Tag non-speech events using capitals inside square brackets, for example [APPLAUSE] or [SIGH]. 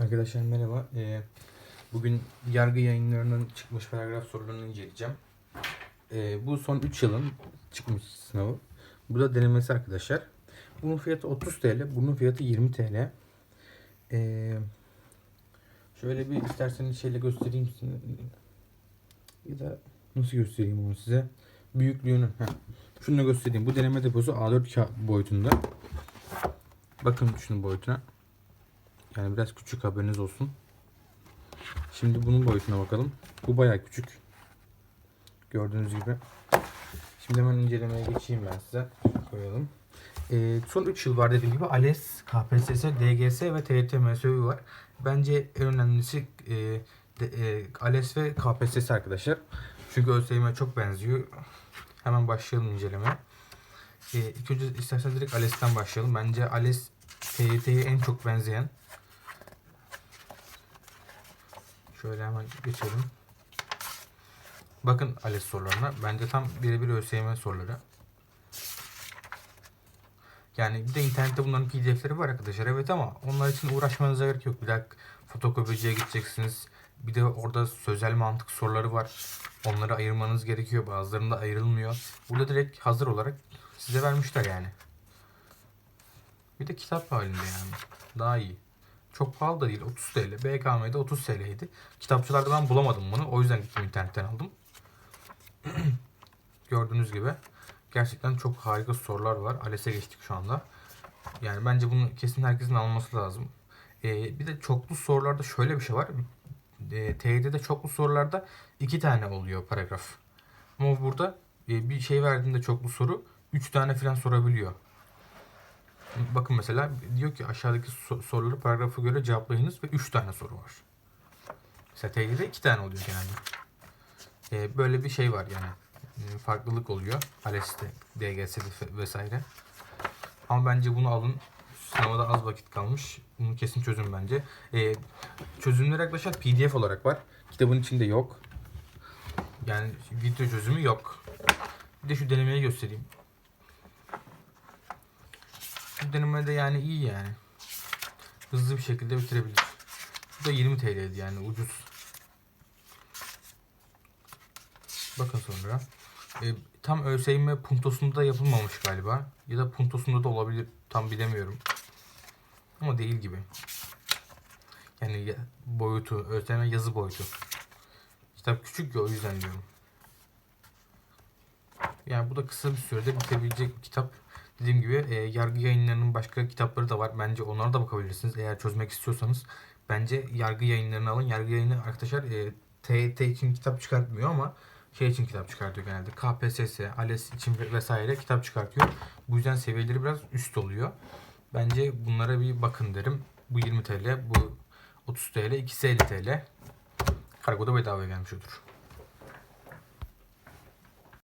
Arkadaşlar merhaba. Ee, bugün yargı yayınlarının çıkmış paragraf sorularını inceleyeceğim. Ee, bu son 3 yılın çıkmış sınavı. Bu da denemesi arkadaşlar. Bunun fiyatı 30 TL, bunun fiyatı 20 TL. Ee, şöyle bir isterseniz şeyle göstereyim size. Ya da nasıl göstereyim onu size? Büyüklüğünü. Heh. Şunu göstereyim. Bu deneme deposu A4 kağıt boyutunda. Bakın şunun boyutuna. Yani biraz küçük haberiniz olsun. Şimdi bunun boyutuna bakalım. Bu bayağı küçük. Gördüğünüz gibi. Şimdi hemen incelemeye geçeyim ben size. Koyalım. Ee, son 3 yıl var dediğim gibi ALES, KPSS, DGS ve TYT MSÜ var. Bence en önemlisi e, de, e, ALES ve KPSS arkadaşlar. Çünkü ÖSYM'e çok benziyor. Hemen başlayalım incelemeye. Ee, ilk önce isterseniz direkt ALES'ten başlayalım. Bence ALES TYT'ye en çok benzeyen Şöyle hemen geçelim. Bakın ALES sorularına. Bence tam birebir ÖSYM soruları. Yani bir de internette bunların pdf'leri var arkadaşlar. Evet ama onlar için uğraşmanıza gerek yok. Bir daha fotokopiciye gideceksiniz. Bir de orada sözel mantık soruları var. Onları ayırmanız gerekiyor. Bazılarında ayrılmıyor. Burada direkt hazır olarak size vermişler yani. Bir de kitap halinde yani. Daha iyi. Çok pahalı da değil. 30 TL. BKM'de 30 TL'ydi. Kitapçılarda ben bulamadım bunu. O yüzden gittim internetten aldım. [CLEARS THROAT] Gördüğünüz gibi. Gerçekten çok harika sorular var. ALES'e geçtik şu anda. Yani bence bunu kesin herkesin alması lazım. Ee, bir de çoklu sorularda şöyle bir şey var. E, TYT'de çoklu sorularda iki tane oluyor paragraf. Ama burada e, bir şey verdiğinde çoklu soru 3 tane falan sorabiliyor. Bakın mesela diyor ki aşağıdaki so- soruları paragrafa göre cevaplayınız ve 3 tane soru var. Mesela TYT'de 2 tane oluyor genelde. Ee, böyle bir şey var yani. Ee, farklılık oluyor. ALES'te, DGS'de vesaire. Ama bence bunu alın. Sınava da az vakit kalmış. Bunu kesin çözün bence. Ee, çözümleri arkadaşlar PDF olarak var. Kitabın içinde yok. Yani video çözümü yok. Bir de şu denemeyi göstereyim. Bu denemede yani iyi yani. Hızlı bir şekilde bitirebilir. Bu da 20 TL'ydi yani ucuz. Bakın sonra. E, tam ÖSYM puntosunda yapılmamış galiba. Ya da puntosunda da olabilir. Tam bilemiyorum. Ama değil gibi. Yani ya- boyutu, ÖSYM yazı boyutu. Kitap küçük ya o yüzden diyorum. Yani bu da kısa bir sürede bitebilecek bir kitap. Dediğim gibi e, yargı yayınlarının başka kitapları da var. Bence onlara da bakabilirsiniz. Eğer çözmek istiyorsanız bence yargı yayınlarını alın. Yargı yayını arkadaşlar e, TYT için kitap çıkartmıyor ama şey için kitap çıkartıyor genelde. KPSS, ALES için ve- vesaire kitap çıkartıyor. Bu yüzden seviyeleri biraz üst oluyor. Bence bunlara bir bakın derim. Bu 20 TL, bu 30 TL, ikisi 50 TL. Kargoda bedavaya gelmiş olur.